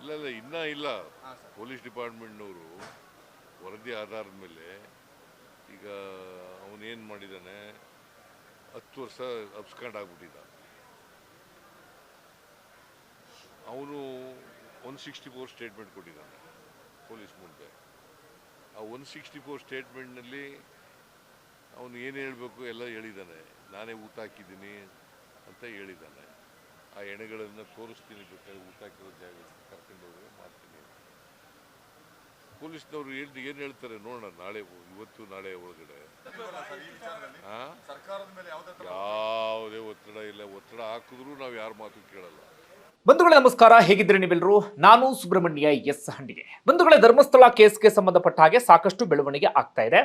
ಇಲ್ಲ ಇಲ್ಲ, ಇನ್ನೂ ಇಲ್ಲ. ಪೊಲೀಸ್ ಡಿಪಾರ್ಟ್ಮೆಂಟ್ನವರು ವರದಿ ಆಧಾರದ ಮೇಲೆ ಈಗ ಅವನೇನು ಮಾಡಿದ್ದಾನೆ ಹತ್ತು ವರ್ಷ ಅಬ್ಸ್ಕಾಂಡ್ ಆಗ್ಬಿಟ್ಟಿದ್ದ. ಅವನು ಒನ್ ಸಿಕ್ಸ್ಟಿ ಫೋರ್ ಸ್ಟೇಟ್ಮೆಂಟ್ ಕೊಟ್ಟಿದ್ದಾನೆ, ಪೊಲೀಸ್ ಮುಂದೆ. ಆ ಒನ್ ಸಿಕ್ಸ್ಟಿ ಫೋರ್ ಸ್ಟೇಟ್ಮೆಂಟ್ನಲ್ಲಿ ಅವನು ಏನು ಹೇಳಬೇಕು ಎಲ್ಲ ಹೇಳಿದ್ದಾನೆ ನಾನೇ ಊಟ ಹಾಕಿದ್ದೀನಿ ಅಂತ ಹೇಳಿದ್ದಾನೆ ಆ ಎಣೆಗಳನ್ನು ತೋರಿಸ್ತೀನಿ ಬೇಕಾದ್ರೆ ಊಟ ಹಾಕಿರೋ ಜಾಗಕ್ಕೆ ಕರ್ಕೊಂಡು ಹೋಗಿ ಮಾಡ್ತೀನಿ. ಪೊಲೀಸ್ನವರು ಏನು ಏನು ಹೇಳ್ತಾರೆ ನೋಡೋಣ, ನಾಳೆ ಇವತ್ತು ನಾಳೆ ಒಳಗಡೆ. ಯಾವುದೇ ಒತ್ತಡ ಇಲ್ಲ. ಒತ್ತಡ ಹಾಕಿದ್ರು ನಾವು ಯಾರ ಮಾತು ಕೇಳಲ್ಲ. ಬಂಧುಗಳೇ, ನಮಸ್ಕಾರ. ಹೇಗಿದ್ರೆ ನೀವೆಲ್ಲರೂ? ನಾನು ಸುಬ್ರಹ್ಮಣ್ಯ ಎಸ್ ಹಂಡಿಗೆ. ಬಂಧುಗಳೇ, ಧರ್ಮಸ್ಥಳ ಕೇಸ್ಗೆ ಸಂಬಂಧಪಟ್ಟ ಹಾಗೆ ಸಾಕಷ್ಟು ಬೆಳವಣಿಗೆ ಆಗ್ತಾ ಇದೆ.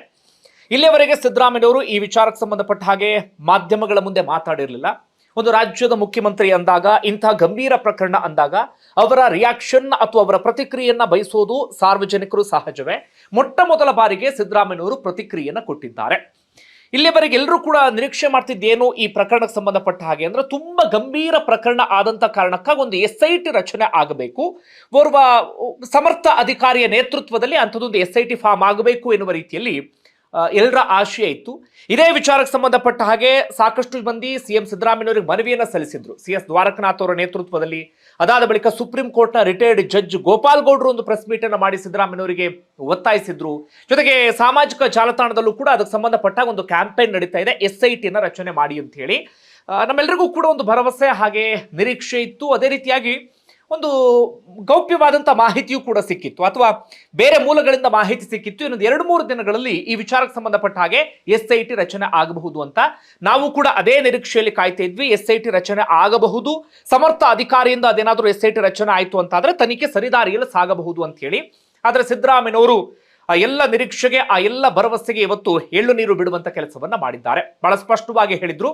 ಇಲ್ಲಿಯವರೆಗೆ ಸಿದ್ದರಾಮಯ್ಯವರು ಈ ವಿಚಾರಕ್ಕೆ ಸಂಬಂಧಪಟ್ಟ ಹಾಗೆ ಮಾಧ್ಯಮಗಳ ಮುಂದೆ ಮಾತಾಡಿರಲಿಲ್ಲ. ಒಂದು ರಾಜ್ಯದ ಮುಖ್ಯಮಂತ್ರಿ ಅಂದಾಗ, ಇಂಥ ಗಂಭೀರ ಪ್ರಕರಣ ಅಂದಾಗ ಅವರ ರಿಯಾಕ್ಷನ್ ಅಥವಾ ಅವರ ಪ್ರತಿಕ್ರಿಯೆಯನ್ನ ಬಯಸೋದು ಸಾರ್ವಜನಿಕರು ಸಹಜವೇ. ಮೊಟ್ಟ ಮೊದಲ ಬಾರಿಗೆ ಸಿದ್ದರಾಮಯ್ಯವರು ಪ್ರತಿಕ್ರಿಯೆಯನ್ನು ಕೊಟ್ಟಿದ್ದಾರೆ. ಇಲ್ಲಿವರೆಗೆ ಎಲ್ಲರೂ ಕೂಡ ನಿರೀಕ್ಷೆ ಮಾಡ್ತಿದ್ದೇನು ಈ ಪ್ರಕರಣಕ್ಕೆ ಸಂಬಂಧಪಟ್ಟ ಹಾಗೆ ಅಂದ್ರೆ ತುಂಬಾ ಗಂಭೀರ ಪ್ರಕರಣ ಆದಂತ ಕಾರಣಕ್ಕಾಗಿ ಒಂದು ಎಸ್ ಐ ಟಿ ರಚನೆ ಆಗಬೇಕು. ಓರ್ವ ಸಮರ್ಥ ಅಧಿಕಾರಿಯ ನೇತೃತ್ವದಲ್ಲಿ ಅಂಥದ್ದೊಂದು ಎಸ್ ಐ ಟಿ ಫಾರ್ಮ್ ಆಗಬೇಕು ಎನ್ನುವ ರೀತಿಯಲ್ಲಿ ಎಲ್ಲರ ಆಶಯ ಇತ್ತು. ಇದೇ ವಿಚಾರಕ್ಕೆ ಸಂಬಂಧಪಟ್ಟ ಹಾಗೆ ಸಾಕಷ್ಟು ಮಂದಿ ಸಿಎಂ ಸಿದ್ದರಾಮಯ್ಯವರಿಗೆ ಮನವಿಯನ್ನ ಸಲ್ಲಿಸಿದ್ರು. ಸಿ ಎಸ್ ದ್ವಾರಕನಾಥ್ ಅವರ ನೇತೃತ್ವದಲ್ಲಿ. ಅದಾದ ಬಳಿಕ ಸುಪ್ರೀಂ ಕೋರ್ಟ್ನ ರಿಟೈರ್ಡ್ ಜಡ್ಜ್ ಗೋಪಾಲ್ ಗೌಡ್ರು ಒಂದು ಪ್ರೆಸ್ ಮೀಟ್ ಅನ್ನು ಮಾಡಿ ಸಿದ್ದರಾಮಯ್ಯವರಿಗೆ ಒತ್ತಾಯಿಸಿದ್ರು. ಜೊತೆಗೆ ಸಾಮಾಜಿಕ ಜಾಲತಾಣದಲ್ಲೂ ಕೂಡ ಅದಕ್ಕೆ ಸಂಬಂಧಪಟ್ಟ ಒಂದು ಕ್ಯಾಂಪೇನ್ ನಡೀತಾ ಇದೆ. ಎಸ್ ಐ ಟಿನ ರಚನೆ ಮಾಡಿ ಅಂತ ಹೇಳಿ. ನಮ್ಮೆಲ್ಲರಿಗೂ ಕೂಡ ಒಂದು ಭರವಸೆ ಹಾಗೆ ನಿರೀಕ್ಷೆ ಇತ್ತು. ಅದೇ ರೀತಿಯಾಗಿ ಒಂದು ಗೌಪ್ಯವಾದಂಥ ಮಾಹಿತಿಯೂ ಕೂಡ ಸಿಕ್ಕಿತ್ತು. ಅಥವಾ ಬೇರೆ ಮೂಲಗಳಿಂದ ಮಾಹಿತಿ ಸಿಕ್ಕಿತ್ತು. ಇನ್ನೊಂದು ಎರಡು ಮೂರು ದಿನಗಳಲ್ಲಿ ಈ ವಿಚಾರಕ್ಕೆ ಸಂಬಂಧಪಟ್ಟ ಹಾಗೆ ಎಸ್ ಐ ಟಿ ರಚನೆ ಆಗಬಹುದು ಅಂತ ನಾವು ಕೂಡ ಅದೇ ನಿರೀಕ್ಷೆಯಲ್ಲಿ ಕಾಯ್ತಾ ಇದ್ವಿ. ಎಸ್ ಐ ಟಿ ರಚನೆ ಆಗಬಹುದು. ಸಮರ್ಥ ಅಧಿಕಾರಿಯಿಂದ ಅದೇನಾದರೂ ಎಸ್ ಐ ಟಿ ರಚನೆ ಆಯಿತು ಅಂತಾದರೆ ತನಿಖೆ ಸರಿದಾರಿಯಲ್ಲಿ ಸಾಗಬಹುದು ಅಂತ ಹೇಳಿ. ಆದರೆ ಸಿದ್ದರಾಮಯ್ಯನವರು ಆ ಎಲ್ಲ ನಿರೀಕ್ಷೆಗೆ, ಆ ಎಲ್ಲ ಭರವಸೆಗೆ ಇವತ್ತು ಎಳ್ಳು ನೀರು ಬಿಡುವಂತ ಕೆಲಸವನ್ನ ಮಾಡಿದ್ದಾರೆ. ಬಹಳ ಸ್ಪಷ್ಟವಾಗಿ ಹೇಳಿದ್ರು.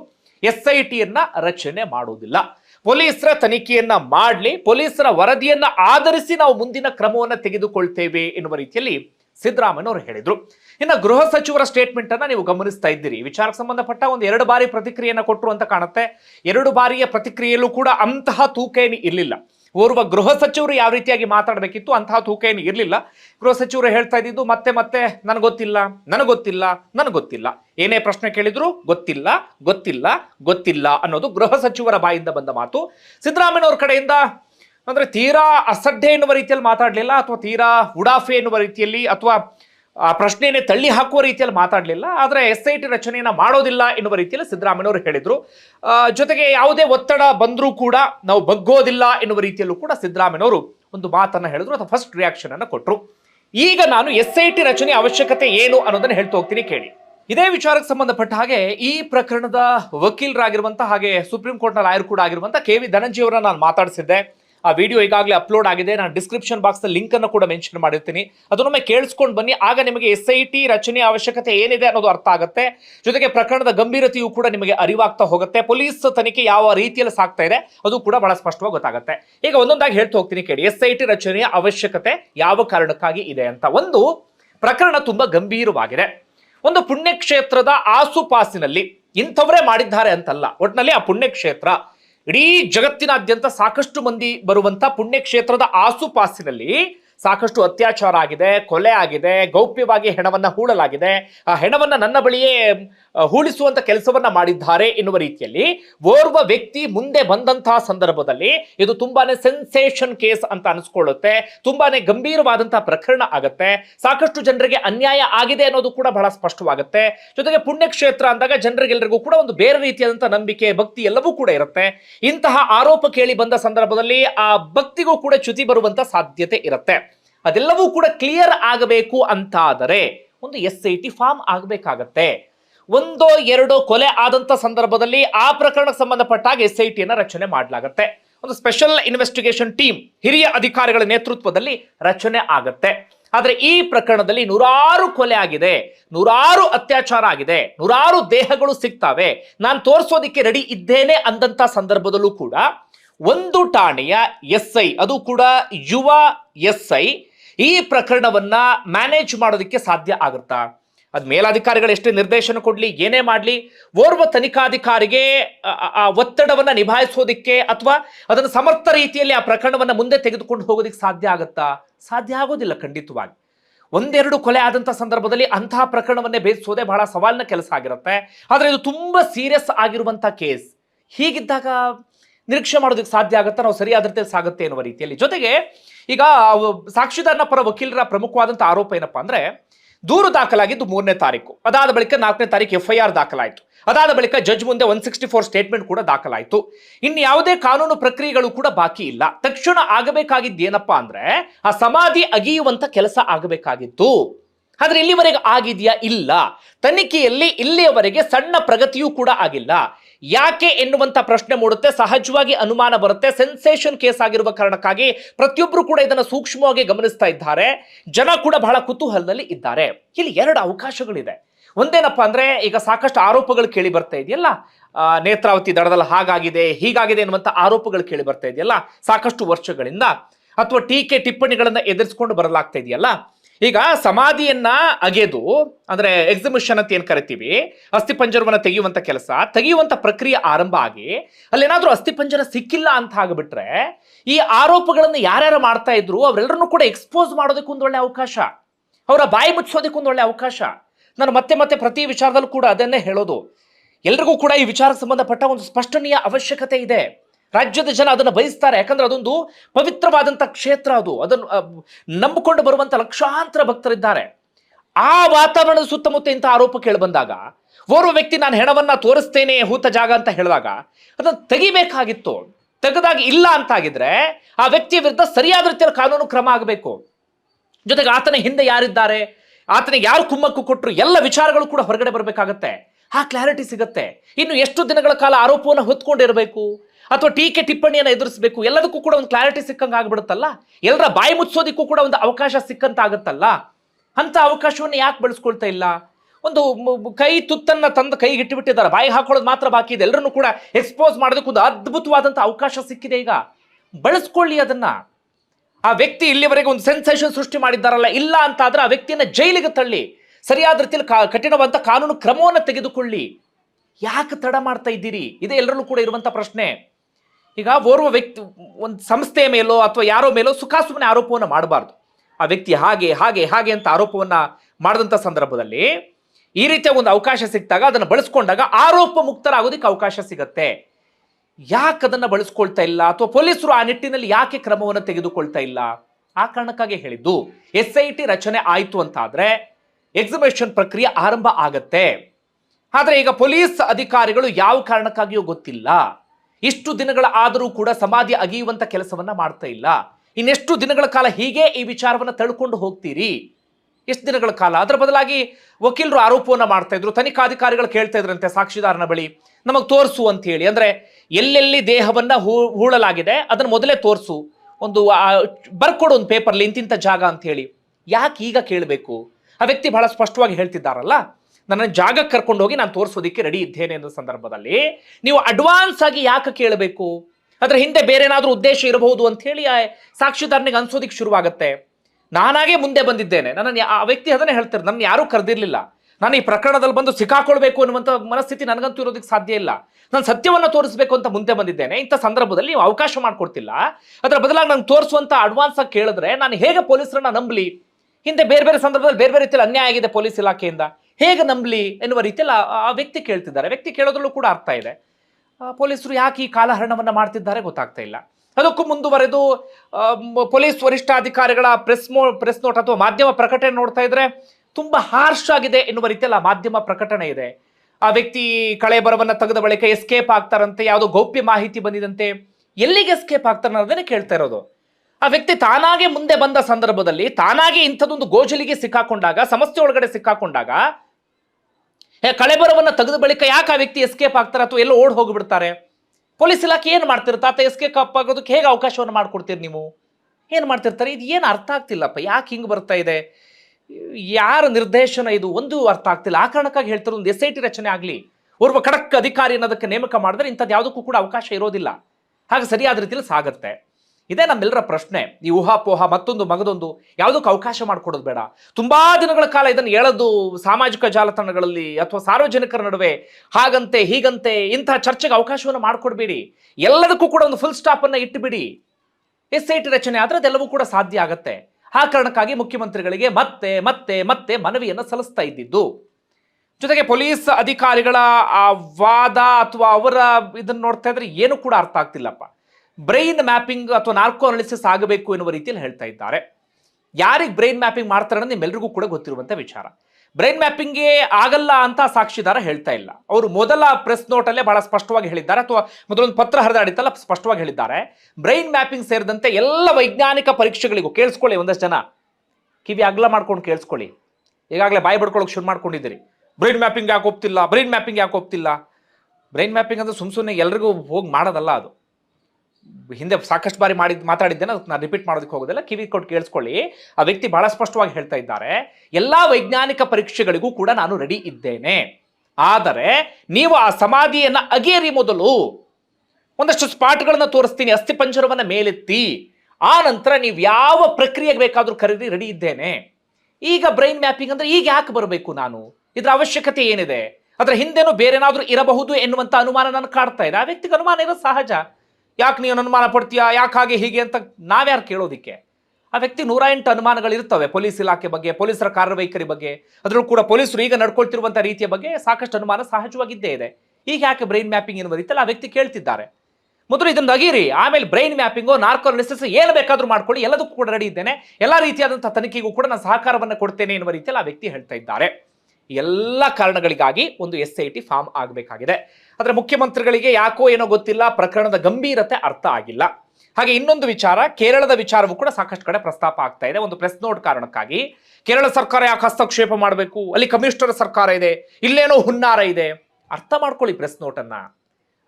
ಎಸ್ ಐ ಟಿಯನ್ನ ರಚನೆ ಮಾಡುವುದಿಲ್ಲ ಪೊಲೀಸರ ತನಿಖೆಯನ್ನ ಮಾಡಲಿ, ಪೊಲೀಸರ ವರದಿಯನ್ನ ಆಧರಿಸಿ ನಾವು ಮುಂದಿನ ಕ್ರಮವನ್ನು ತೆಗೆದುಕೊಳ್ತೇವೆ ಎನ್ನುವ ರೀತಿಯಲ್ಲಿ ಸಿದ್ದರಾಮಯ್ಯನವರು ಹೇಳಿದ್ರು. ಇನ್ನು ಗೃಹ ಸಚಿವರ ಸ್ಟೇಟ್ಮೆಂಟ್ ಅನ್ನ ನೀವು ಗಮನಿಸ್ತಾ ಇದ್ದೀರಿ. ವಿಚಾರಕ್ಕೆ ಸಂಬಂಧಪಟ್ಟ ಒಂದು ಎರಡು ಬಾರಿ ಪ್ರತಿಕ್ರಿಯೆಯನ್ನು ಕೊಟ್ಟರು ಅಂತ ಕಾಣುತ್ತೆ. ಎರಡು ಬಾರಿಯ ಪ್ರತಿಕ್ರಿಯೆಯಲ್ಲೂ ಕೂಡ ಅಂತಹ ತೂಕ ಇರಲಿಲ್ಲ. ಓರ್ವ ಗೃಹ ಸಚಿವರು ಯಾವ ರೀತಿಯಾಗಿ ಮಾತಾಡಬೇಕಿತ್ತು ಅಂತಹ ತೂಕ ಏನು ಇರಲಿಲ್ಲ. ಗೃಹ ಸಚಿವರು ಹೇಳ್ತಾ ಇದ್ದಿದ್ದು, ಮತ್ತೆ ಮತ್ತೆ, ನನಗೆ ಗೊತ್ತಿಲ್ಲ ನನಗೆ ಗೊತ್ತಿಲ್ಲ ನನಗೆ ಗೊತ್ತಿಲ್ಲ. ಏನೇ ಪ್ರಶ್ನೆ ಕೇಳಿದ್ರು ಗೊತ್ತಿಲ್ಲ ಗೊತ್ತಿಲ್ಲ ಗೊತ್ತಿಲ್ಲ ಅನ್ನೋದು ಗೃಹ ಸಚಿವರ ಬಾಯಿಂದ ಬಂದ ಮಾತು. ಸಿದ್ದರಾಮಯ್ಯನವ್ರ ಕಡೆಯಿಂದ, ಅಂದ್ರೆ ತೀರಾ ಅಸಡ್ಡೆ ಎನ್ನುವ ರೀತಿಯಲ್ಲಿ ಮಾತಾಡಲಿಲ್ಲ, ಅಥವಾ ತೀರಾ ಉಡಾಫೆ ಎನ್ನುವ ರೀತಿಯಲ್ಲಿ, ಅಥವಾ ಆ ಪ್ರಶ್ನೆಯನ್ನೇ ತಳ್ಳಿ ಹಾಕುವ ರೀತಿಯಲ್ಲಿ ಮಾತಾಡಲಿಲ್ಲ, ಆದರೆ ಎಸ್ ಐ ಟಿ ರಚನೆಯನ್ನು ಮಾಡೋದಿಲ್ಲ ಎನ್ನುವ ರೀತಿಯಲ್ಲಿ ಸಿದ್ದರಾಮಯ್ಯವರು ಹೇಳಿದರು. ಜೊತೆಗೆ ಯಾವುದೇ ಒತ್ತಡ ಬಂದರೂ ಕೂಡ ನಾವು ಬಗ್ಗೋದಿಲ್ಲ ಎನ್ನುವ ರೀತಿಯಲ್ಲೂ ಕೂಡ ಸಿದ್ದರಾಮಯ್ಯವರು ಒಂದು ಮಾತನ್ನು ಹೇಳಿದ್ರು, ಅಥವಾ ಫಸ್ಟ್ ರಿಯಾಕ್ಷನ್ ಅನ್ನು ಕೊಟ್ಟರು ಈಗ ನಾನು ಎಸ್ ಐ ಟಿ ರಚನೆ ಅವಶ್ಯಕತೆ ಏನು ಅನ್ನೋದನ್ನು ಹೇಳ್ತಾ ಹೋಗ್ತೀನಿ ಕೇಳಿ. ಇದೇ ವಿಚಾರಕ್ಕೆ ಸಂಬಂಧಪಟ್ಟ ಹಾಗೆ ಈ ಪ್ರಕರಣದ ವಕೀಲರಾಗಿರುವಂತಹ ಹಾಗೆ ಸುಪ್ರೀಂ ಕೋರ್ಟ್ನ ಲಾಯರ್ ಕೂಡ ಆಗಿರುವಂತಹ ಕೆ ವಿ ಧನಂಜಯವರನ್ನ ನಾನು ಮಾತಾಡಿಸಿದ್ದೆ. ಆ ವಿಡಿಯೋ ಈಗಾಗಲೇ ಅಪ್ಲೋಡ್ ಆಗಿದೆ. ನಾನು ಡಿಸ್ಕ್ರಿಪ್ಷನ್ ಬಾಕ್ಸ್ ಲಿಂಕ್ ಅನ್ನು ಕೂಡ ಮೆನ್ಷನ್ ಮಾಡಿರ್ತೀನಿ. ಅದನ್ನೊಮ್ಮೆ ಕೇಳಿಸ್ಕೊಂಡು ಬನ್ನಿ. ಆಗ ನಿಮಗೆ ಎಸ್ ಐ ಟಿ ರಚನೆ ಅವಶ್ಯಕತೆ ಏನಿದೆ ಅನ್ನೋದು ಅರ್ಥ ಆಗುತ್ತೆ. ಜೊತೆಗೆ ಪ್ರಕರಣದ ಗಂಭೀರತೆಯೂ ಕೂಡ ನಿಮಗೆ ಅರಿವಾಗ್ತಾ ಹೋಗುತ್ತೆ. ಪೊಲೀಸ್ ತನಿಖೆ ಯಾವ ರೀತಿಯಲ್ಲಿ ಸಾಗ್ತಾ ಇದೆ ಅದು ಕೂಡ ಬಹಳ ಸ್ಪಷ್ಟವಾಗಿ ಗೊತ್ತಾಗುತ್ತೆ. ಈಗ ಒಂದೊಂದಾಗಿ ಹೇಳ್ತಾ ಹೋಗ್ತೀನಿ ಕೇಳಿ. ಎಸ್ ಐ ಟಿ ರಚನೆಯ ಅವಶ್ಯಕತೆ ಯಾವ ಕಾರಣಕ್ಕಾಗಿ ಇದೆ ಅಂತ. ಒಂದು, ಪ್ರಕರಣ ತುಂಬಾ ಗಂಭೀರವಾಗಿದೆ. ಒಂದು ಪುಣ್ಯಕ್ಷೇತ್ರದ ಆಸುಪಾಸಿನಲ್ಲಿ ಇಂಥವರೇ ಮಾಡಿದ್ದಾರೆ ಅಂತಲ್ಲ. ಒಟ್ಟಿನಲ್ಲಿ ಆ ಪುಣ್ಯಕ್ಷೇತ್ರ ಇಡೀ ಜಗತ್ತಿನಾದ್ಯಂತ ಸಾಕಷ್ಟು ಮಂದಿ ಬರುವಂತ ಪುಣ್ಯಕ್ಷೇತ್ರದ ಆಸುಪಾಸಿನಲ್ಲಿ ಸಾಕಷ್ಟು ಅತ್ಯಾಚಾರ ಆಗಿದೆ, ಕೊಲೆ ಆಗಿದೆ, ಗೌಪ್ಯವಾಗಿ ಹೆಣವನ್ನ ಹೂಡಲಾಗಿದೆ ಆ ಹೆಣವನ್ನ ನನ್ನ ಬಳಿಯೇ ಹೂಳಿಸುವಂತ ಕೆಲಸವನ್ನ ಮಾಡಿದ್ದಾರೆ ಎನ್ನುವ ರೀತಿಯಲ್ಲಿ ಓರ್ವ ವ್ಯಕ್ತಿ ಮುಂದೆ ಬಂದಂತಹ ಸಂದರ್ಭದಲ್ಲಿ ಇದು ತುಂಬಾನೇ ಸೆನ್ಸೇಷನ್ ಕೇಸ್ ಅಂತ ಅನಿಸ್ಕೊಳ್ಳುತ್ತೆ, ತುಂಬಾನೇ ಗಂಭೀರವಾದಂತಹ ಪ್ರಕರಣ ಆಗುತ್ತೆ, ಸಾಕಷ್ಟು ಜನರಿಗೆ ಅನ್ಯಾಯ ಆಗಿದೆ ಅನ್ನೋದು ಕೂಡ ಬಹಳ ಸ್ಪಷ್ಟವಾಗುತ್ತೆ. ಜೊತೆಗೆ ಪುಣ್ಯಕ್ಷೇತ್ರ ಅಂದಾಗ ಜನರಿಗೆಲ್ಲರಿಗೂ ಕೂಡ ಒಂದು ಬೇರೆ ರೀತಿಯಾದಂತಹ ನಂಬಿಕೆ, ಭಕ್ತಿ ಎಲ್ಲವೂ ಕೂಡ ಇರುತ್ತೆ. ಇಂತಹ ಆರೋಪ ಕೇಳಿ ಬಂದ ಸಂದರ್ಭದಲ್ಲಿ ಆ ಭಕ್ತಿಗೂ ಕೂಡ ಚ್ಯುತಿ ಬರುವಂತ ಸಾಧ್ಯತೆ ಇರುತ್ತೆ. ಅದೆಲ್ಲವೂ ಕೂಡ ಕ್ಲಿಯರ್ ಆಗಬೇಕು ಅಂತಾದರೆ ಒಂದು ಎಸ್ ಐ ಟಿ ಫಾರ್ಮ್ ಆಗಬೇಕಾಗತ್ತೆ. ಒಂದೋ ಎರಡೋ ಕೊಲೆ ಆದಂತ ಸಂದರ್ಭದಲ್ಲಿ ಆ ಪ್ರಕರಣಕ್ಕೆ ಸಂಬಂಧಪಟ್ಟಾಗ ಎಸ್ ಐ ಟಿಯನ್ನು ರಚನೆ ಮಾಡಲಾಗುತ್ತೆ. ಒಂದು ಸ್ಪೆಷಲ್ ಇನ್ವೆಸ್ಟಿಗೇಷನ್ ಟೀಮ್ ಹಿರಿಯ ಅಧಿಕಾರಿಗಳ ನೇತೃತ್ವದಲ್ಲಿ ರಚನೆ ಆಗತ್ತೆ. ಆದರೆ ಈ ಪ್ರಕರಣದಲ್ಲಿ ನೂರಾರು ಕೊಲೆ ಆಗಿದೆ, ನೂರಾರು ಅತ್ಯಾಚಾರ ಆಗಿದೆ, ನೂರಾರು ದೇಹಗಳು ಸಿಗ್ತಾವೆ, ನಾನು ತೋರಿಸೋದಿಕ್ಕೆ ರೆಡಿ ಇದ್ದೇನೆ ಅಂದಂತ ಸಂದರ್ಭದಲ್ಲೂ ಕೂಡ ಒಂದು ಠಾಣೆಯ ಎಸ್ ಐ ಅದು ಕೂಡ ಯುವ ಎಸ್ ಐ ಈ ಪ್ರಕರಣವನ್ನ ಮ್ಯಾನೇಜ್ ಮಾಡೋದಕ್ಕೆ ಸಾಧ್ಯ ಆಗುತ್ತಾ? ಅದು ಮೇಲಾಧಿಕಾರಿಗಳು ಎಷ್ಟೇ ನಿರ್ದೇಶನ ಕೊಡಲಿ, ಏನೇ ಮಾಡಲಿ, ಓರ್ವ ತನಿಖಾಧಿಕಾರಿಗೆ, ಆ- ಒತ್ತಡವನ್ನು ನಿಭಾಯಿಸೋದಿಕ್ಕೆ ಅಥವಾ ಅದನ್ನು ಸಮರ್ಥ ರೀತಿಯಲ್ಲಿ ಆ ಪ್ರಕರಣವನ್ನು ಮುಂದೆ ತೆಗೆದುಕೊಂಡು ಹೋಗೋದಿಕ್ಕೆ ಸಾಧ್ಯ ಆಗುತ್ತಾ? ಸಾಧ್ಯ ಆಗೋದಿಲ್ಲ ಖಂಡಿತವಾಗಿ. ಒಂದೆರಡು ಕೊಲೆ ಆದಂಥ ಸಂದರ್ಭದಲ್ಲಿ ಅಂತಹ ಪ್ರಕರಣವನ್ನೇ ಭೇದಿಸೋದೇ ಬಹಳ ಸವಾಲಿನ ಕೆಲಸ ಆಗಿರುತ್ತೆ. ಆದರೆ ಇದು ತುಂಬ ಸೀರಿಯಸ್ ಆಗಿರುವಂಥ ಕೇಸ್. ಹೀಗಿದ್ದಾಗ ನಿರೀಕ್ಷೆ ಮಾಡೋದಕ್ಕೆ ಸಾಧ್ಯ ಆಗುತ್ತಾ? ನಾವು ಸರಿಯಾದ ರೀತಿಯಲ್ಲಿ ಸಾಗುತ್ತೆ ಎನ್ನುವ ರೀತಿಯಲ್ಲಿ. ಜೊತೆಗೆ ಈಗ ಸಾಕ್ಷಿದಾರನ ಪರ ವಕೀಲರ ಪ್ರಮುಖವಾದಂಥ ಆರೋಪ ಏನಪ್ಪಾ ಅಂದ್ರೆ ದೂರು ದಾಖಲಾಗಿದ್ದು ಮೂರನೇ ತಾರೀಕು. ಅದಾದ ಬಳಿಕ ನಾಲ್ಕನೇ ತಾರೀಕು ಎಫ್ ಐ ಆರ್ ದಾಖಲಾಯಿತು. ಅದಾದ ಬಳಿಕ ಜಡ್ಜ್ ಮುಂದೆ ಒನ್ ಸಿಕ್ಸ್ಟಿ ಫೋರ್ ಸ್ಟೇಟ್ಮೆಂಟ್ ಕೂಡ ದಾಖಲಾಯಿತು. ಇನ್ನು ಯಾವುದೇ ಕಾನೂನು ಪ್ರಕ್ರಿಯೆಗಳು ಕೂಡ ಬಾಕಿ ಇಲ್ಲ. ತಕ್ಷಣ ಆಗಬೇಕಾಗಿದ್ದು ಏನಪ್ಪಾ ಅಂದ್ರೆ, ಆ ಸಮಾಧಿ ಅಗಿಯುವಂತ ಕೆಲಸ ಆಗಬೇಕಾಗಿತ್ತು. ಆದ್ರೆ ಇಲ್ಲಿವರೆಗೆ ಆಗಿದೆಯಾ? ಇಲ್ಲ. ತನಿಖೆಯಲ್ಲಿ ಇಲ್ಲಿಯವರೆಗೆ ಸಣ್ಣ ಪ್ರಗತಿಯೂ ಕೂಡ ಆಗಿಲ್ಲ. ಯಾಕೆ ಎನ್ನುವಂತ ಪ್ರಶ್ನೆ ಮೂಡುತ್ತೆ. ಸಹಜವಾಗಿ ಅನುಮಾನ ಬರುತ್ತೆ. ಸೆನ್ಸೇಷನ್ ಕೇಸ್ ಆಗಿರುವ ಕಾರಣಕ್ಕಾಗಿ ಪ್ರತಿಯೊಬ್ಬರು ಕೂಡ ಇದನ್ನು ಸೂಕ್ಷ್ಮವಾಗಿ ಗಮನಿಸ್ತಾ ಇದ್ದಾರೆ. ಜನ ಕೂಡ ಬಹಳ ಕುತೂಹಲದಲ್ಲಿ ಇದ್ದಾರೆ. ಇಲ್ಲಿ ಎರಡು ಅವಕಾಶಗಳಿದೆ. ಒಂದೇನಪ್ಪ ಅಂದ್ರೆ, ಈಗ ಸಾಕಷ್ಟು ಆರೋಪಗಳು ಕೇಳಿ ಬರ್ತಾ ಇದೆಯಲ್ಲ? ನೇತ್ರಾವತಿ ದಡದಲ್ಲಿ ಹಾಗಾಗಿದೆ, ಹೀಗಾಗಿದೆ ಎನ್ನುವಂತ ಆರೋಪಗಳು ಕೇಳಿ ಬರ್ತಾ ಇದೆಯಲ್ಲ? ಸಾಕಷ್ಟು ವರ್ಷಗಳಿಂದ ಅಥವಾ ಟೀಕೆ ಟಿಪ್ಪಣಿಗಳನ್ನ ಎದುರಿಸ್ಕೊಂಡು ಬರಲಾಗ್ತಾ ಇದೆಯಲ್ಲ? ಈಗ ಸಮಾಧಿಯನ್ನ ಅಗೆದು, ಅಂದ್ರೆ ಎಕ್ಸಿಬಿಷನ್ ಅಂತ ಏನ್ ಕರಿತೀವಿ? ಅಸ್ಥಿಪಂಜರವನ್ನ ತೆಗೆಯುವಂತ ಕೆಲಸ, ತೆಗೆಯುವಂತ ಪ್ರಕ್ರಿಯೆ ಆರಂಭ ಆಗಿ, ಅಲ್ಲೇನಾದ್ರೂ ಅಸ್ಥಿಪಂಜರ ಸಿಕ್ಕಿಲ್ಲ ಅಂತ ಆಗ್ಬಿಟ್ರೆ, ಈ ಆರೋಪಗಳನ್ನು ಯಾರ್ಯಾರು ಮಾಡ್ತಾ ಇದ್ರು ಅವರೆಲ್ಲರನ್ನು ಕೂಡ ಎಕ್ಸ್ಪೋಸ್ ಮಾಡೋದಕ್ಕೆ ಒಳ್ಳೆ ಅವಕಾಶ. ಅವರ ಬಾಯಿ ಮುಚ್ಚೋದಕ್ಕೆ ಒಂದು ಒಳ್ಳೆ ಅವಕಾಶ. ನಾನು ಮತ್ತೆ ಮತ್ತೆ ಪ್ರತಿ ವಿಚಾರದಲ್ಲೂ ಕೂಡ ಅದನ್ನೇ ಹೇಳೋದು. ಎಲ್ರಿಗೂ ಕೂಡ ಈ ವಿಚಾರಕ್ಕೆ ಸಂಬಂಧಪಟ್ಟ ಒಂದು ಸ್ಪಷ್ಟನೀಯ ಅವಶ್ಯಕತೆ ಇದೆ. ರಾಜ್ಯದ ಜನ ಅದನ್ನು ಬಯಸ್ತಾರೆ. ಯಾಕಂದ್ರೆ ಅದೊಂದು ಪವಿತ್ರವಾದಂಥ ಕ್ಷೇತ್ರ ಅದು. ಅದನ್ನು ನಂಬಿಕೊಂಡು ಬರುವಂಥ ಲಕ್ಷಾಂತರ ಭಕ್ತರಿದ್ದಾರೆ. ಆ ವಾತಾವರಣದ ಸುತ್ತಮುತ್ತ ಇಂಥ ಆರೋಪ ಕೇಳಿಬಂದಾಗ ಓರ್ವ ವ್ಯಕ್ತಿ ನಾನು ಹೆಣವನ್ನ ತೋರಿಸ್ತೇನೆ, ಹೂತ ಜಾಗ ಅಂತ ಹೇಳಿದಾಗ ಅದನ್ನು ತೆಗಿಬೇಕಾಗಿತ್ತು. ತೆಗೆದಾಗ ಇಲ್ಲ ಅಂತಾಗಿದ್ರೆ, ಆ ವ್ಯಕ್ತಿಯ ವಿರುದ್ಧ ಸರಿಯಾದ ರೀತಿಯಲ್ಲಿ ಕಾನೂನು ಕ್ರಮ ಆಗಬೇಕು. ಜೊತೆಗೆ ಆತನ ಹಿಂದೆ ಯಾರಿದ್ದಾರೆ, ಆತನಿಗೆ ಯಾರು ಕುಮ್ಮಕ್ಕು ಕೊಟ್ಟರು ಎಲ್ಲ ವಿಚಾರಗಳು ಕೂಡ ಹೊರಗಡೆ ಬರಬೇಕಾಗತ್ತೆ. ಆ ಕ್ಲಾರಿಟಿ ಸಿಗುತ್ತೆ. ಇನ್ನು ಎಷ್ಟು ದಿನಗಳ ಕಾಲ ಆರೋಪವನ್ನು ಹೊತ್ಕೊಂಡಿರಬೇಕು? ಅಥವಾ ಟೀಕೆ ಟಿಪ್ಪಣಿಯನ್ನು ಎದುರಿಸಬೇಕು, ಎಲ್ಲದಕ್ಕೂ ಕೂಡ ಒಂದು ಕ್ಲಾರಿಟಿ ಸಿಕ್ಕಂಗೆ ಆಗ್ಬಿಡುತ್ತಲ್ಲ? ಎಲ್ಲರ ಬಾಯಿ ಮುಚ್ಚೋದಿಕ್ಕೂ ಕೂಡ ಒಂದು ಅವಕಾಶ ಸಿಕ್ಕಂತ ಆಗುತ್ತಲ್ಲ? ಅಂತ ಅವಕಾಶವನ್ನು ಯಾಕೆ ಬಳಸ್ಕೊಳ್ತಾ ಇಲ್ಲ? ಒಂದು ಕೈ ತುತ್ತನ್ನ ತಂದು ಕೈಗೆ ಇಟ್ಟುಬಿಟ್ಟಿದ್ದಾರೆ ಬಾಯಿ ಹಾಕೊಳ್ಳೋದು ಮಾತ್ರ ಬಾಕಿ ಇದೆ ಎಲ್ಲರನ್ನೂ ಕೂಡ ಎಕ್ಸ್ಪೋಸ್ ಮಾಡೋದಕ್ಕೆ ಒಂದು ಅದ್ಭುತವಾದಂಥ ಅವಕಾಶ ಸಿಕ್ಕಿದೆ ಈಗ. ಬಳಸ್ಕೊಳ್ಳಿ ಅದನ್ನ. ಆ ವ್ಯಕ್ತಿ ಇಲ್ಲಿವರೆಗೆ ಒಂದು ಸೆನ್ಸೇಷನ್ ಸೃಷ್ಟಿ ಮಾಡಿದ್ದಾರಲ್ಲ, ಇಲ್ಲ ಅಂತ ಆದ್ರೆ ಆ ವ್ಯಕ್ತಿಯನ್ನು ಜೈಲಿಗೆ ತಳ್ಳಿ, ಸರಿಯಾದ ರೀತಿಯಲ್ಲಿ ಕಾ ಕಠಿಣವಾದ ಕಾನೂನು ಕ್ರಮವನ್ನು ತೆಗೆದುಕೊಳ್ಳಿ. ಯಾಕೆ ತಡ ಮಾಡ್ತಾ ಇದ್ದೀರಿ? ಇದೇ ಎಲ್ಲರಲ್ಲೂ ಕೂಡ ಇರುವಂಥ ಪ್ರಶ್ನೆ. ಈಗ ಓರ್ವ ವ್ಯಕ್ತಿ, ಒಂದು ಸಂಸ್ಥೆಯ ಮೇಲೋ ಅಥವಾ ಯಾರೋ ಮೇಲೋ ಸುಖಾಸುಮ್ಮನೆ ಆರೋಪವನ್ನು ಮಾಡಬಾರ್ದು. ಆ ವ್ಯಕ್ತಿ ಹಾಗೆ ಹಾಗೆ ಹಾಗೆ ಅಂತ ಆರೋಪವನ್ನು ಮಾಡಿದಂಥ ಸಂದರ್ಭದಲ್ಲಿ ಈ ರೀತಿಯ ಒಂದು ಅವಕಾಶ ಸಿಕ್ಕಿದಾಗ ಅದನ್ನು ಬಳಸ್ಕೊಂಡಾಗ ಆರೋಪ ಮುಕ್ತರಾಗೋದಕ್ಕೆ ಅವಕಾಶ ಸಿಗತ್ತೆ. ಯಾಕೆ ಅದನ್ನು ಬಳಸ್ಕೊಳ್ತಾ ಇಲ್ಲ? ಅಥವಾ ಪೊಲೀಸರು ಆ ನಿಟ್ಟಿನಲ್ಲಿ ಯಾಕೆ ಕ್ರಮವನ್ನು ತೆಗೆದುಕೊಳ್ತಾ ಇಲ್ಲ? ಆ ಕಾರಣಕ್ಕಾಗಿ ಹೇಳಿದ್ದು, ಎಸ್ ಐ ಟಿ ರಚನೆ ಆಯಿತು ಅಂತಾದರೆ ಎಕ್ಸಿಬಿಷನ್ ಪ್ರಕ್ರಿಯೆ ಆರಂಭ ಆಗತ್ತೆ. ಆದರೆ ಈಗ ಪೊಲೀಸ್ ಅಧಿಕಾರಿಗಳು ಯಾವ ಕಾರಣಕ್ಕಾಗಿಯೂ ಗೊತ್ತಿಲ್ಲ. ಇಷ್ಟು ದಿನಗಳ ಆದರೂ ಕೂಡ ಸಮಾಧಿ ಅಗಿಯುವಂತ ಕೆಲಸವನ್ನ ಮಾಡ್ತಾ ಇಲ್ಲ. ಇನ್ನೆಷ್ಟು ದಿನಗಳ ಕಾಲ ಹೀಗೆ ಈ ವಿಚಾರವನ್ನ ತಳ್ಕೊಂಡು ಹೋಗ್ತೀರಿ? ಎಷ್ಟು ದಿನಗಳ ಕಾಲ? ಅದರ ಬದಲಾಗಿ ವಕೀಲರು ಆರೋಪವನ್ನ ಮಾಡ್ತಾ ಇದ್ರು, ತನಿಖಾಧಿಕಾರಿಗಳು ಕೇಳ್ತಾ ಇದ್ರಂತೆ ಸಾಕ್ಷಿದಾರನ ಬಳಿ, ನಮಗೆ ತೋರಿಸು ಅಂತ ಹೇಳಿ ಅಂದ್ರೆ ಎಲ್ಲೆಲ್ಲಿ ದೇಹವನ್ನ ಹೂ, ಹೂಳಲಾಗಿದೆ, ಅದನ್ನ ಮೊದಲೇ ತೋರಿಸು. ಒಂದು ಬರ್ಕೊಡು ಒಂದು ಪೇಪರ್ಲಿ ಇಂತಿಂಥ ಜಾಗ ಅಂತ ಹೇಳಿ ಯಾಕೆ ಈಗ ಕೇಳಬೇಕು? ಆ ವ್ಯಕ್ತಿ ಬಹಳ ಸ್ಪಷ್ಟವಾಗಿ ಹೇಳ್ತಿದ್ದಾರಲ್ಲ. ನನ್ನ ಜಾಗಕ್ಕೆ ಕರ್ಕೊಂಡು ಹೋಗಿ ನಾನು ತೋರಿಸೋದಕ್ಕೆ ರೆಡಿ ಇದ್ದೇನೆ ಅನ್ನೋ ಸಂದರ್ಭದಲ್ಲಿ ನೀವು ಅಡ್ವಾನ್ಸ್ ಆಗಿ ಯಾಕೆ ಕೇಳಬೇಕು? ಅದರ ಹಿಂದೆ ಬೇರೆ ಏನಾದರೂ ಉದ್ದೇಶ ಇರಬಹುದು ಅಂತ ಹೇಳಿ ಸಾಕ್ಷಿದಾರನಿಗೆ ಅನ್ಸೋದಿಕ್ಕೆ ಶುರುವಾಗುತ್ತೆ. ನಾನಾಗೇ ಮುಂದೆ ಬಂದಿದ್ದೇನೆ. ನನ್ನ ಆ ವ್ಯಕ್ತಿ ಅದನ್ನೇ ಹೇಳ್ತಾರೆ ನನ್ನ ಯಾರೂ ಕರೆದಿರಲಿಲ್ಲ. ನಾನು ಈ ಪ್ರಕರಣದಲ್ಲಿ ಬಂದು ಸಿಕ್ಕಾಕೊಳ್ಬೇಕು ಅನ್ನುವಂಥ ಮನಸ್ಥಿತಿ ನನಗಂತೂ ಇರೋದಕ್ಕೆ ಸಾಧ್ಯ ಇಲ್ಲ. ನಾನು ಸತ್ಯವನ್ನು ತೋರಿಸಬೇಕು ಅಂತ ಮುಂದೆ ಬಂದಿದ್ದೇನೆ. ಇಂಥ ಸಂದರ್ಭದಲ್ಲಿ ನೀವು ಅವಕಾಶ ಮಾಡಿಕೊಡ್ತಿಲ್ಲ. ಅದರ ಬದಲಾಗಿ ನಂಗೆ ತೋರಿಸುವಂಥ ಅಡ್ವಾನ್ಸ್ ಆಗಿ ಕೇಳಿದ್ರೆ ನಾನು ಹೇಗೆ ಪೊಲೀಸರನ್ನ ನಂಬಲಿ? ಹಿಂದೆ ಬೇರೆ ಬೇರೆ ಸಂದರ್ಭದಲ್ಲಿ ಬೇರೆ ಬೇರೆ ರೀತಿಯಲ್ಲಿ ಅನ್ಯಾಯ ಆಗಿದೆ ಪೊಲೀಸ್ ಇಲಾಖೆಯಿಂದ. ಹೇಗೆ ನಂಬಲಿ ಎನ್ನುವ ರೀತಿಯಲ್ಲಿ ಆ- ವ್ಯಕ್ತಿ ಕೇಳ್ತಿದ್ದಾರೆ. ವ್ಯಕ್ತಿ ಕೇಳೋದ್ರಲ್ಲೂ ಕೂಡ ಅರ್ಥ ಇದೆ. ಪೊಲೀಸರು ಯಾಕೆ ಈ ಕಾಲಹರಣವನ್ನು ಮಾಡ್ತಿದ್ದಾರೆ ಗೊತ್ತಾಗ್ತಾ ಇಲ್ಲ. ಅದಕ್ಕೂ ಮುಂದುವರೆದು ಪೊಲೀಸ್ ವರಿಷ್ಠಾಧಿಕಾರಿಗಳ ಪ್ರೆಸ್ ಮೋ, ಪ್ರೆಸ್ ನೋಟ್ ಅಥವಾ ಮಾಧ್ಯಮ ಪ್ರಕಟಣೆ ನೋಡ್ತಾ ಇದ್ರೆ ತುಂಬಾ ಹಾರ್ಶ್ ಆಗಿದೆ ಎನ್ನುವ ರೀತಿಯಲ್ಲಿ ಆ ಮಾಧ್ಯಮ ಪ್ರಕಟಣೆ ಇದೆ. ಆ ವ್ಯಕ್ತಿ ಕಳೆಬರವನ್ನ ತೆಗೆದ ಬಳಿಕ ಎಸ್ಕೇಪ್ ಆಗ್ತಾರಂತೆ, ಯಾವುದೋ ಗೌಪ್ಯ ಮಾಹಿತಿ ಬಂದಿದಂತೆ. ಎಲ್ಲಿಗೆ ಎಸ್ಕೇಪ್ ಆಗ್ತಾರೆ ಅನ್ನೋದನ್ನೇ ಕೇಳ್ತಾ ಇರೋದು. ಆ ವ್ಯಕ್ತಿ ತಾನಾಗೆ ಮುಂದೆ ಬಂದ ಸಂದರ್ಭದಲ್ಲಿ ತಾನಾಗೆ ಇಂಥದ್ದೊಂದು ಗೋಜಲಿಗೆ ಸಿಕ್ಕಾಕೊಂಡಾಗ, ಸಮಸ್ಯೆ ಒಳಗಡೆ ಸಿಕ್ಕಾಕೊಂಡಾಗ ಏ, ಕಳೆಬರವನ್ನು ತೆಗೆದ ಬಳಿಕ ಯಾಕೆ ಆ ವ್ಯಕ್ತಿ ಎಸ್ಕೇಪ್ ಆಗ್ತಾರೆ ಅಥವಾ ಎಲ್ಲೋ ಓಡ್ ಹೋಗಿಬಿಡ್ತಾರೆ? ಪೊಲೀಸ್ ಇಲಾಖೆ ಏನು ಮಾಡ್ತಿರುತ್ತೆ? ಆತ ಎಸ್ಕೇಪ್ ಆಗೋದಕ್ಕೆ ಹೇಗೆ ಅವಕಾಶವನ್ನು ಮಾಡ್ಕೊಡ್ತೀರಿ ನೀವು? ಏನು ಮಾಡ್ತಿರ್ತಾರೆ? ಇದು ಏನು ಅರ್ಥ ಆಗ್ತಿಲ್ಲಪ್ಪ ಯಾಕೆ ಹಿಂಗೆ ಬರ್ತಾ ಇದೆ? ಯಾರ ನಿರ್ದೇಶನ ಇದು? ಒಂದು ಅರ್ಥ ಆಗ್ತಿಲ್ಲ. ಆ ಕಾರಣಕ್ಕಾಗಿ ಹೇಳ್ತಾರೆ ಒಂದು ಎಸ್ ಐ ಟಿ ರಚನೆ ಆಗಲಿ. ಓರ್ವ ಖಡಕ್ ಅಧಿಕಾರಿ ಅನ್ನೋದಕ್ಕೆ ನೇಮಕ ಮಾಡಿದ್ರೆ ಇಂಥದ್ದು ಯಾವುದಕ್ಕೂ ಕೂಡ ಅವಕಾಶ ಇರೋದಿಲ್ಲ. ಹಾಗೆ ಸರಿಯಾದ ರೀತಿಯಲ್ಲಿ ಸಾಗುತ್ತೆ. ಇದೇ ನಮ್ಮೆಲ್ಲರ ಪ್ರಶ್ನೆ. ಈ ಊಹಾಪೋಹ ಮತ್ತೊಂದು ಮಗದೊಂದು ಯಾವುದಕ್ಕೆ ಅವಕಾಶ ಮಾಡಿಕೊಡೋದು ಬೇಡ. ತುಂಬಾ ದಿನಗಳ ಕಾಲ ಇದನ್ನು ಹೇಳೋದು ಸಾಮಾಜಿಕ ಜಾಲತಾಣಗಳಲ್ಲಿ ಅಥವಾ ಸಾರ್ವಜನಿಕರ ನಡುವೆ. ಹಾಗಂತೆ, ಹೀಗಂತೆ ಇಂತಹ ಚರ್ಚೆಗೆ ಅವಕಾಶವನ್ನು ಮಾಡಿಕೊಡ್ಬೇಡಿ. ಎಲ್ಲದಕ್ಕೂ ಕೂಡ ಒಂದು ಫುಲ್ ಸ್ಟಾಪ್ ಅನ್ನ ಇಟ್ಟುಬಿಡಿ ಎಸ್ ಐ ಟಿ ರಚನೆ ಆದರೆ ಅದೆಲ್ಲವೂ ಕೂಡ ಸಾಧ್ಯ ಆಗತ್ತೆ. ಆ ಕಾರಣಕ್ಕಾಗಿ ಮುಖ್ಯಮಂತ್ರಿಗಳಿಗೆ ಮತ್ತೆ ಮತ್ತೆ ಮತ್ತೆ ಮನವಿಯನ್ನು ಸಲ್ಲಿಸ್ತಾ ಇದ್ದಿದ್ದು. ಜೊತೆಗೆ ಪೊಲೀಸ್ ಅಧಿಕಾರಿಗಳ ಆ ವಾದ ಅಥವಾ ಅವರ ಇದನ್ನ ನೋಡ್ತಾ ಇದ್ರೆ ಏನು ಕೂಡ ಅರ್ಥ ಆಗ್ತಿಲ್ಲಪ್ಪ. ಬ್ರೈನ್ ಮ್ಯಾಪಿಂಗ್ ಅಥವಾ ನಾರ್ಕೋ ಅನಾಲಿಸಿಸ್ ಆಗಬೇಕು ಎನ್ನುವ ರೀತಿಯಲ್ಲಿ ಹೇಳ್ತಾ ಇದ್ದಾರೆ. ಯಾರಿಗೆ ಬ್ರೈನ್ ಮ್ಯಾಪಿಂಗ್ ಮಾಡ್ತಾರೆ ಅನ್ನೋದು ಕೂಡ ಗೊತ್ತಿರುವಂತಹ ವಿಚಾರ. ಬ್ರೈನ್ ಮ್ಯಾಪಿಂಗ್ಗೆ ಆಗಲ್ಲ ಅಂತ ಸಾಕ್ಷಿದಾರ ಹೇಳ್ತಾ ಇಲ್ಲ. ಅವರು ಮೊದಲ ಪ್ರೆಸ್ ನೋಟಲ್ಲೇ ಬಹಳ ಸ್ಪಷ್ಟವಾಗಿ ಹೇಳಿದ್ದಾರೆ ಅಥವಾ ಮೊದಲೊಂದು ಪತ್ರ ಹರಿದಾಡಿತ್ತಲ್ಲ ಸ್ಪಷ್ಟವಾಗಿ ಹೇಳಿದ್ದಾರೆ. ಬ್ರೈನ್ ಮ್ಯಾಪಿಂಗ್ ಸೇರಿದಂತೆ ಎಲ್ಲ ವೈಜ್ಞಾನಿಕ ಪರೀಕ್ಷೆಗಳಿಗೂ ಕೇಳಿಸ್ಕೊಳ್ಳಿ ಒಂದಷ್ಟು ಜನ. ಕಿವಿ ಅಗ್ಲ ಮಾಡ್ಕೊಂಡು ಕೇಳಿಸ್ಕೊಳ್ಳಿ. ಈಗಾಗಲೇ ಬಾಯಿ ಬಡ್ಕೊಳ್ಳೋಕೆ ಶುರು ಮಾಡ್ಕೊಂಡಿದ್ದೀರಿ. ಬ್ರೈನ್ ಮ್ಯಾಪಿಂಗ್ ಯಾಕೆ ಹೋಗ್ತಿಲ್ಲ ಬ್ರೈನ್ ಮ್ಯಾಪಿಂಗ್ ಯಾಕೆ ಹೋಗ್ತಿಲ್ಲ ಬ್ರೈನ್ ಮ್ಯಾಪಿಂಗ್ ಅಂದ್ರೆ ಸುಮ್ಮ ಸುಮ್ಮನೆ ಎಲ್ರಿಗೂ ಹೋಗಿ ಮಾಡೋದಲ್ಲ ಅದು. ಹಿಂದೆ ಸಾಕಷ್ಟು ಬಾರಿ ಮಾಡಿದ್, ಮಾತಾಡಿದ್ದೇನೆ, ಅದಕ್ಕೆ ನಾನು ರಿಪೀಟ್ ಮಾಡೋದಕ್ಕೆ ಹೋಗೋದಿಲ್ಲ. ಕಿವಿ ಕೊಟ್ಟು ಕೇಳಿಸ್ಕೊಳ್ಳಿ. ಆ ವ್ಯಕ್ತಿ ಬಹಳ ಸ್ಪಷ್ಟವಾಗಿ ಹೇಳ್ತಾ ಇದ್ದಾರೆ. ಎಲ್ಲ ವೈಜ್ಞಾನಿಕ ಪರೀಕ್ಷೆಗಳಿಗೂ ಕೂಡ ನಾನು ರೆಡಿ ಇದ್ದೇನೆ. ಆದರೆ ನೀವು ಆ ಸಮಾಧಿಯನ್ನ ಅಗೇರಿ ಮೊದಲು. ಒಂದಷ್ಟು ಸ್ಪಾಟ್ಗಳನ್ನ ತೋರಿಸ್ತೀನಿ ಅಸ್ಥಿಪಂಜರವನ್ನ ಮೇಲೆತ್ತಿ. ಆ ನಂತರ ನೀವು ಯಾವ ಪ್ರಕ್ರಿಯೆಗೆ ಬೇಕಾದರೂ ಖರೀದಿ ರೆಡಿ ಇದ್ದೇನೆ. ಈಗ ಬ್ರೈನ್ ಮ್ಯಾಪಿಂಗ್ ಅಂದ್ರೆ ಈಗ ಯಾಕೆ ಬರಬೇಕು ನಾನು? ಇದರ ಅವಶ್ಯಕತೆ ಏನಿದೆ? ಅದರ ಹಿಂದೆನೂ ಬೇರೆನಾದ್ರೂ ಇರಬಹುದು ಎನ್ನುವಂತ ಅನುಮಾನ ನಾನು ಕಾಡ್ತಾ ಇದೆ. ಆ ವ್ಯಕ್ತಿಗೆ ಅನುಮಾನ ಇರೋದು ಸಹಜ. ಯಾಕೆ ನೀನು ಅನುಮಾನ ಪಡ್ತೀಯಾ ಯಾಕೆ ಹಾಗೆ ಹೀಗೆ ಅಂತ ನಾವ್ಯಾರು ಕೇಳೋದಿಕ್ಕೆ? ಆ ವ್ಯಕ್ತಿ ನೂರ ಎಂಟು ಅನುಮಾನಗಳಿರ್ತವೆ ಪೊಲೀಸ್ ಇಲಾಖೆ ಬಗ್ಗೆ, ಪೊಲೀಸರ ಕಾರ್ಯವೈಖರಿ ಬಗ್ಗೆ. ಅದರಲ್ಲೂ ಕೂಡ ಪೊಲೀಸರು ಈಗ ನಡ್ಕೊಳ್ತಿರುವಂಥ ರೀತಿಯ ಬಗ್ಗೆ ಸಾಕಷ್ಟು ಅನುಮಾನ ಸಹಜವಾಗಿದ್ದೇ ಇದೆ. ಈಗ ಯಾಕೆ ಬ್ರೈನ್ ಮ್ಯಾಪಿಂಗ್ ಎನ್ನುವ ರೀತಿಯಲ್ಲಿ ಆ ವ್ಯಕ್ತಿ ಕೇಳ್ತಿದ್ದಾರೆ. ಮೊದಲು ಇದನ್ನು ಅಗೀರಿ ಆಮೇಲೆ ಬ್ರೈನ್ ಮ್ಯಾಪಿಂಗು ನಾರ್ಕೋ ಅನಾಲಿಸಿಸ್ ಏನು ಬೇಕಾದರೂ ಮಾಡ್ಕೊಳ್ಳಿ, ಎಲ್ಲದಕ್ಕೂ ಕೂಡ ರೆಡಿ ಇದ್ದೇನೆ. ಎಲ್ಲ ರೀತಿಯಾದಂಥ ತನಿಖೆಗೂ ಕೂಡ ನಾನು ಸಹಕಾರವನ್ನು ಕೊಡ್ತೇನೆ ಎನ್ನುವ ರೀತಿಯಲ್ಲಿ ಆ ವ್ಯಕ್ತಿ ಹೇಳ್ತಾ ಇದ್ದಾರೆ. ಎಲ್ಲ ಕಾರಣಗಳಿಗಾಗಿ ಒಂದು ಎಸ್ ಐ ಟಿ ಫಾರ್ಮ್ ಆಗಬೇಕಾಗಿದೆ. ಆದರೆ ಮುಖ್ಯಮಂತ್ರಿಗಳಿಗೆ ಯಾಕೋ ಏನೋ ಗೊತ್ತಿಲ್ಲ, ಪ್ರಕರಣದ ಗಂಭೀರತೆ ಅರ್ಥ ಆಗಿಲ್ಲ. ಹಾಗೆ ಇನ್ನೊಂದು ವಿಚಾರ, ಕೇರಳದ ವಿಚಾರವೂ ಕೂಡ ಸಾಕಷ್ಟು ಕಡೆ ಪ್ರಸ್ತಾಪ ಆಗ್ತಾ ಇದೆ. ಒಂದು ಪ್ರೆಸ್ ನೋಟ್ ಕಾರಣಕ್ಕಾಗಿ. ಕೇರಳ ಸರ್ಕಾರ ಯಾಕೆ ಹಸ್ತಕ್ಷೇಪ ಮಾಡಬೇಕು? ಅಲ್ಲಿ ಕಮ್ಯುನಿಸ್ಟರ ಸರ್ಕಾರ ಇದೆ, ಇಲ್ಲೇನೋ ಹುನ್ನಾರ ಇದೆ. ಅರ್ಥ ಮಾಡ್ಕೊಳ್ಳಿ ಪ್ರೆಸ್ ನೋಟನ್ನು.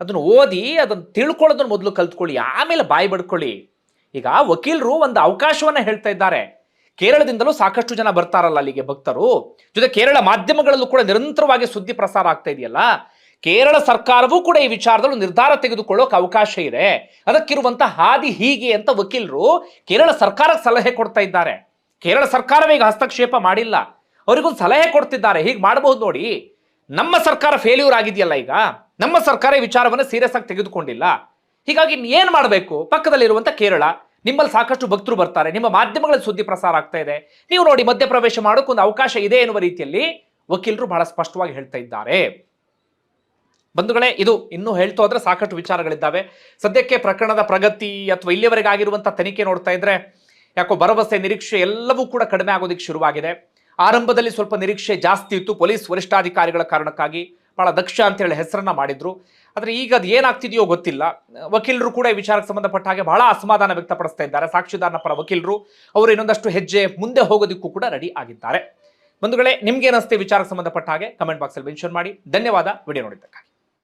ಅದನ್ನು ಓದಿ, ಅದನ್ನು ತಿಳ್ಕೊಳ್ಳೋದನ್ನು ಮೊದಲು ಕಲ್ತ್ಕೊಳ್ಳಿ, ಆಮೇಲೆ ಬಾಯಿ ಬಡ್ಕೊಳ್ಳಿ. ಈಗ ವಕೀಲರು ಒಂದು ಅವಕಾಶವನ್ನ ಹೇಳ್ತಾ ಇದ್ದಾರೆ. ಕೇರಳದಿಂದಲೂ ಸಾಕಷ್ಟು ಜನ ಬರ್ತಾರಲ್ಲ ಅಲ್ಲಿಗೆ ಭಕ್ತರು. ಜೊತೆ ಕೇರಳ ಮಾಧ್ಯಮಗಳಲ್ಲೂ ಕೂಡ ನಿರಂತರವಾಗಿ ಸುದ್ದಿ ಪ್ರಸಾರ ಆಗ್ತಾ ಇದೆಯಲ್ಲ ಕೇರಳ ಸರ್ಕಾರವೂ ಕೂಡ ಈ ವಿಚಾರದಲ್ಲಿ ನಿರ್ಧಾರ ತೆಗೆದುಕೊಳ್ಳೋಕೆ ಅವಕಾಶ ಇದೆ. ಅದಕ್ಕಿರುವಂತ ಹಾದಿ ಹೀಗೆ ಅಂತ ವಕೀಲರು ಕೇರಳ ಸರ್ಕಾರಕ್ಕೆ ಸಲಹೆ ಕೊಡ್ತಾ ಇದ್ದಾರೆ. ಕೇರಳ ಸರ್ಕಾರವೇ ಈಗ ಹಸ್ತಕ್ಷೇಪ ಮಾಡಿಲ್ಲ. ಅವರಿಗೊಂದು ಸಲಹೆ ಕೊಡ್ತಿದ್ದಾರೆ. ಹೀಗೆ ಮಾಡಬಹುದು ನೋಡಿ. ನಮ್ಮ ಸರ್ಕಾರ ಫೇಲ್ಯೂರ್ ಆಗಿದೆಯಲ್ಲ ಈಗ. ನಮ್ಮ ಸರ್ಕಾರ ಈ ವಿಚಾರವನ್ನು ಸೀರಿಯಸ್ ಆಗಿ ತೆಗೆದುಕೊಂಡಿಲ್ಲ. ಹೀಗಾಗಿ ಏನು ಮಾಡಬೇಕು? ಪಕ್ಕದಲ್ಲಿರುವಂಥ ಕೇರಳ, ನಿಮ್ಮಲ್ಲಿ ಸಾಕಷ್ಟು ಭಕ್ತರು ಬರ್ತಾರೆ. ನಿಮ್ಮ ಮಾಧ್ಯಮಗಳಲ್ಲಿ ಸುದ್ದಿ ಪ್ರಸಾರ ಆಗ್ತಾ ಇದೆ. ನೀವು ನೋಡಿ ಮಧ್ಯಪ್ರವೇಶ ಮಾಡೋಕೆ ಒಂದು ಅವಕಾಶ ಇದೆ ಎನ್ನುವ ರೀತಿಯಲ್ಲಿ ವಕೀಲರು ಬಹಳ ಸ್ಪಷ್ಟವಾಗಿ ಹೇಳ್ತಾ ಇದ್ದಾರೆ. ಬಂಧುಗಳೇ, ಇದು ಇನ್ನೂ ಹೇಳ್ತಾ ಆದರೆ ಸಾಕಷ್ಟು ವಿಚಾರಗಳಿದ್ದಾವೆ. ಸದ್ಯಕ್ಕೆ ಪ್ರಕರಣದ ಪ್ರಗತಿ ಅಥವಾ ಇಲ್ಲಿಯವರೆಗೆ ಆಗಿರುವಂಥ ತನಿಖೆ ನೋಡ್ತಾ ಇದ್ರೆ, ಯಾಕೋ ಭರವಸೆ, ನಿರೀಕ್ಷೆ ಎಲ್ಲವೂ ಕೂಡ ಕಡಿಮೆ ಆಗೋದಿಕ್ಕೆ ಶುರುವಾಗಿದೆ. ಆರಂಭದಲ್ಲಿ ಸ್ವಲ್ಪ ನಿರೀಕ್ಷೆ ಜಾಸ್ತಿ ಇತ್ತು. ಪೊಲೀಸ್ ವರಿಷ್ಠಾಧಿಕಾರಿಗಳ ಕಾರಣಕ್ಕಾಗಿ ಬಹಳ ದಕ್ಷ ಅಂತ ಹೇಳಿ ಹೆಸರನ್ನ ಮಾಡಿದ್ರು. ಆದರೆ ಈಗ ಅದು ಏನಾಗ್ತಿದೆಯೋ ಗೊತ್ತಿಲ್ಲ. ವಕೀಲರು ಕೂಡ ಈ ವಿಚಾರಕ್ಕೆ ಸಂಬಂಧಪಟ್ಟ ಹಾಗೆ ಬಹಳ ಅಸಮಾಧಾನ ವ್ಯಕ್ತಪಡಿಸ್ತಾ ಇದ್ದಾರೆ. ಸಾಕ್ಷಿದಾರನ ಪರ ವಕೀಲರು, ಅವರು ಇನ್ನೊಂದಷ್ಟು ಹೆಜ್ಜೆ ಮುಂದೆ ಹೋಗೋದಕ್ಕೂ ಕೂಡ ರೆಡಿ ಆಗಿದ್ದಾರೆ. ಬಂಧುಗಳೇ, ನಿಮ್ಗೆ ಏನಿಸ್ತೆ ವಿಚಾರಕ್ಕೆ ಸಂಬಂಧಪಟ್ಟ ಹಾಗೆ ಕಮೆಂಟ್ ಬಾಕ್ಸಲ್ಲಿ ಮೆನ್ಷನ್ ಮಾಡಿ. ಧನ್ಯವಾದ. ವಿಡಿಯೋ ನೋಡಿದ್ದಕ್ಕಾಗಿ.